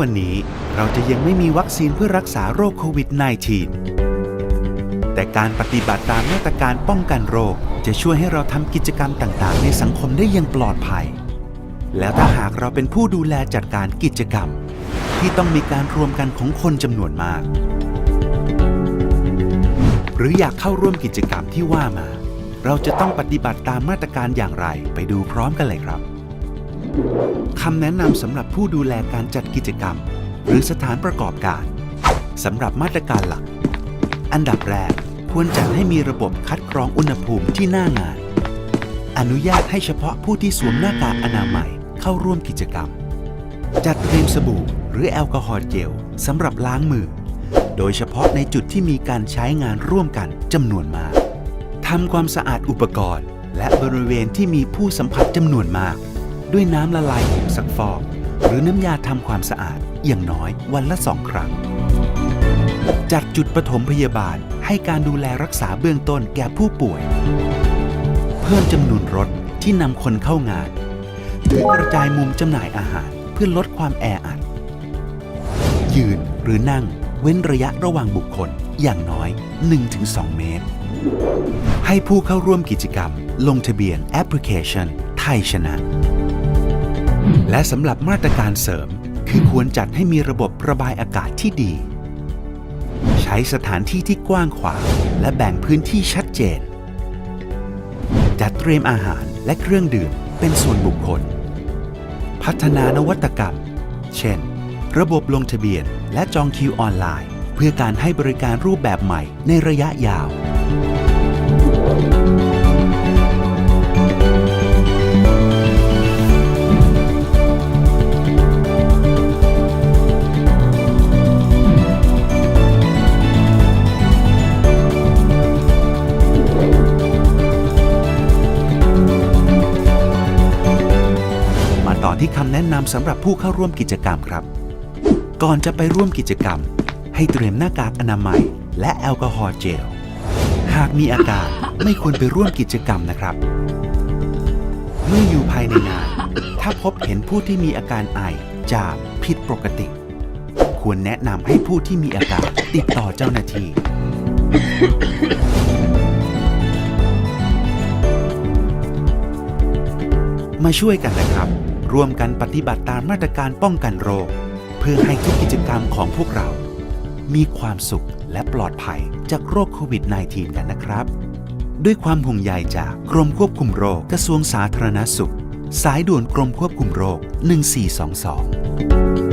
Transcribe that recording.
วันนี้เราจะยังไม่มีวัคซีนเพื่อรักษาโรคโควิด -19 แต่การปฏิบัติตามมาตรการป้องกันโรค จะช่วยให้เราทำกิจกรรมต่างๆ ในสังคมได้อย่างปลอดภัย แล้วถ้าหากเราเป็นผู้ดูแลจัดการกิจกรรม ที่ต้องมีการรวมกันของคนจำนวนมาก หรืออยากเข้าร่วมกิจกรรมที่ว่ามา เราจะต้องปฏิบัติตามมาตรการอย่างไร ไปดูพร้อมกันเลยครับ คำแนะนำสำหรับผู้ดูแลการจัดกิจกรรม หรือสถานประกอบการสำหรับมาตรการหลัก อันดับแรกควรจัดให้มีระบบคัดกรองอุณหภูมิที่หน้างาน อนุญาตให้เฉพาะผู้ที่สวมหน้ากากอนามัยเข้าร่วมกิจกรรม จัดเตรียมสบู่หรือแอลกอฮอล์เจลสำหรับล้างมือ โดยเฉพาะในจุดที่มีการใช้งานร่วมกันจำนวนมากทำความสะอาดอุปกรณ์ และบริเวณที่มีผู้สัมผัสจำนวนมาก ด้วยน้ำละลายผงซักฟอก หรือน้ำยาทำความสะอาดอย่างน้อยวันละสองครั้ง จัดจุดปฐมพยาบาลให้การดูแลรักษาเบื้องต้นแก่ผู้ป่วย เพิ่มจำนวนรถที่นำคนเข้างาน หรือกระจายมุมจำหน่ายอาหารเพื่อลดความแออัด ยืนหรือนั่งเว้นระยะระหว่างบุคคลอย่างน้อย 1-2 เมตร ให้ผู้เข้าร่วมกิจกรรม ลงทะเบียนแอปพลิเคชันไทยชนะ และสำหรับมาตรการเสริม คือควรจัดให้มีระบบระบายอากาศที่ดี ใช้สถานที่ที่กว้างขวางและแบ่งพื้นที่ชัดเจน จัดเตรียมอาหารและเครื่องดื่มเป็นส่วนบุคคล พัฒนานวัตกรรม เช่น ระบบลงทะเบียนและจองคิวออนไลน์ เพื่อการให้บริการรูปแบบใหม่ในระยะยาว ที่คำแนะนำสำหรับผู้เข้าร่วมกิจกรรมครับ ก่อนจะไปร่วมกิจกรรม ให้เตรียมหน้ากากอนามัย และแอลกอฮอล์เจล หากมีอาการไม่ควรไปร่วมกิจกรรมนะครับ เมื่ออยู่ภายในงาน ถ้าพบเห็นผู้ที่มีอาการไอ จามผิดปกติ ควรแนะนำให้ผู้ที่มีอาการติดต่อเจ้าหน้าที่มาช่วยกันนะครับ ร่วมกันปฏิบัติตามมาตรการป้องกันโรค เพื่อให้ทุกกิจกรรมของพวกเรา มีความสุขและปลอดภัยจากโรคโควิด -19 กันนะครับ ด้วยความห่วงใยจากกรมควบคุมโรคกระทรวงสาธารณสุข สายด่วนกรมควบคุมโรค 1422